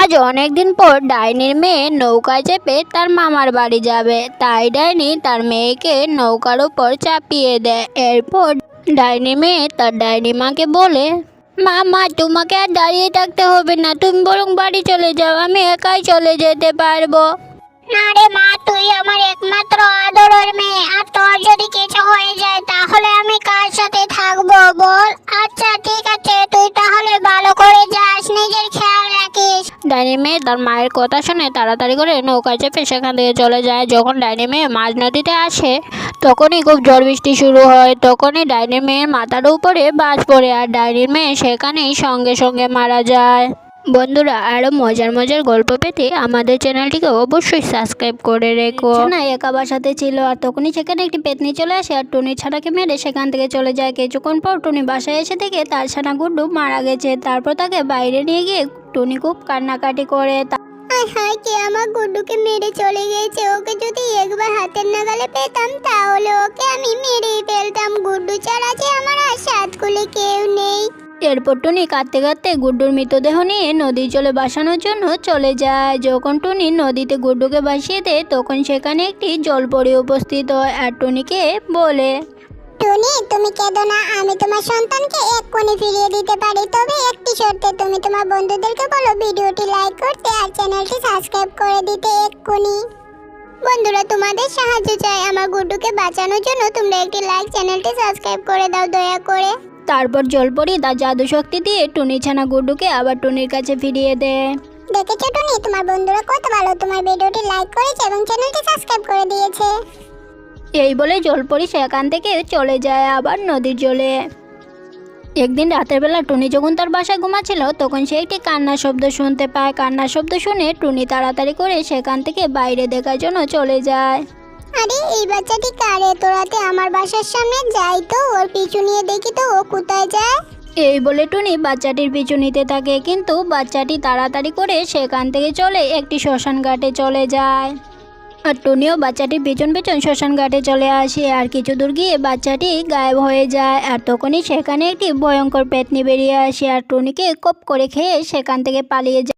আজ অনেকদিন পর ডাইনির মেয়ে নৌকায় চেপে তার মামার বাড়ি যাবে। তাই ডাইনি তার মেয়েকে নৌকার উপর চাপিয়ে দেয়। এরপর ডাইনি মেয়ে তার ডাইনি মাকে বলে মা মা তোমাকে আর দাঁড়িয়ে থাকতে হবে না। তুমি বরং বাড়ি চলে যাও। আমি একাই চলে যেতে পারব। না রে মা, তুই আমার একমাত্র আদরের মেয়ে। আর তোর যদি কিছু হয়ে যায়, তাহলে আমি কার সাথে থাকব বল? ডাইনি মেয়ে তার মায়ের কথা শুনে তাড়াতাড়ি করে নৌকায় চেপে সেখান থেকে চলে যায়। যখন ডাইনি মেয়ে মাঝ নদীতে আসে, তখনই খুব ঝড় বৃষ্টি শুরু হয়। তখনই ডাইনি মেয়ের মাথার উপরে বাজ পড়ে আর ডাইনি মেয়ে সেখানেই সঙ্গে সঙ্গে মারা যায়। বন্ধুরা, আরও মজার মজার গল্প পেতে আমাদের চ্যানেলটিকে অবশ্যই সাবস্ক্রাইব করে রেখো। না একা বাসাতে ছিল আর তখনই সেখানে একটি পেতনি চলে আসে আর টুনি ছানাকে মেরে সেখান থেকে চলে যায়। কিছুক্ষণ পর টুনি বাসায় এসে থেকে তার ছানা গুড্ডু মারা গেছে। তারপর তাকে বাইরে নিয়ে গিয়ে টুনি খুব কান্নাকাটি করে হায় কে আমার গুড্ডুকে মেরে চলে গেছে? ওকে যদি একবার হাতের নাগালে পেতাম তাহলে ওকে আমি মেরেই ফেলতাম। গুড্ডু ছাড়া যে আমার আর সাত কেউ নেই। এরপর টুনি কাঁদতে কাঁদতে গুড্ডুর মৃতদেহ নিয়ে নদীর জলে বাসানোর জন্য চলে যায়। যখন টুনি নদীতে গুড্ডুকে ভাসিয়ে দেয় তখন সেখানে একটি জলপরি উপস্থিত হয় আর টুনিকে বলে টুনি তুমি কেঁদো না আমি তোমার সন্তানকে এক কোণে ফিরিয়ে দিতে পারি। তবে একটি শর্তে তুমি তোমার বন্ধুদেরকে বলো ভিডিওটি লাইক করতে আর চ্যানেলটি সাবস্ক্রাইব করে দিতে এক্ষুনি বন্ধুরা তোমাদের সাহায্য চাই আমার গুড্ডুকে বাঁচানোর জন্য। তোমরা একটি লাইক চ্যানেলটি সাবস্ক্রাইব করে দাও দয়া করে। তারপর জলপরি তার জাদু শক্তি দিয়ে টুনি ছানা গুড্ডুকে আবার টুনির কাছে ফিরিয়ে দেয় দেখেছ টুনি? তোমার বন্ধুরা কত ভালো। তোমার ভিডিওটি লাইক করেছে এবং চ্যানেলটি সাবস্ক্রাইব করে দিয়েছে। এই বলে জলপরি সেখান থেকে চলে যায় আবার নদীর জলে। একদিন রাতের বেলা টুনি যখন তার বাসায় ঘুমাচ্ছিল তখন সে একটি কান্নার শব্দ শুনতে পায়। কান্নার শব্দ শুনে টুনি তাড়াতাড়ি করে সেখান থেকে বাইরে দেখার জন্য চলে যায়। আরে এই বাচ্চাটি কারে? তোরাতে আমার বাসার সামনে যাই তো ওর পিছু নিয়ে দেখি তো ও কোথায় যায়। এই বলে টুনি বাচ্চাটির পিছু নিতে থাকে কিন্তু বাচ্চাটি তাড়াতাড়ি করে সেখান থেকে চলে একটি শ্মশান ঘাটে চলে যায়। আর টনিও বাচ্চাটির পেছন পেছন শ্মশান ঘাটে চলে আসে আর কিছু দূর গিয়ে বাচ্চাটি গায়েব হয়ে যায় আর তখনই সেখানে একটি ভয়ঙ্কর পেতনি বেরিয়ে আসে আর টুনিকে কোপ করে খেয়ে সেখান থেকে পালিয়ে যায়।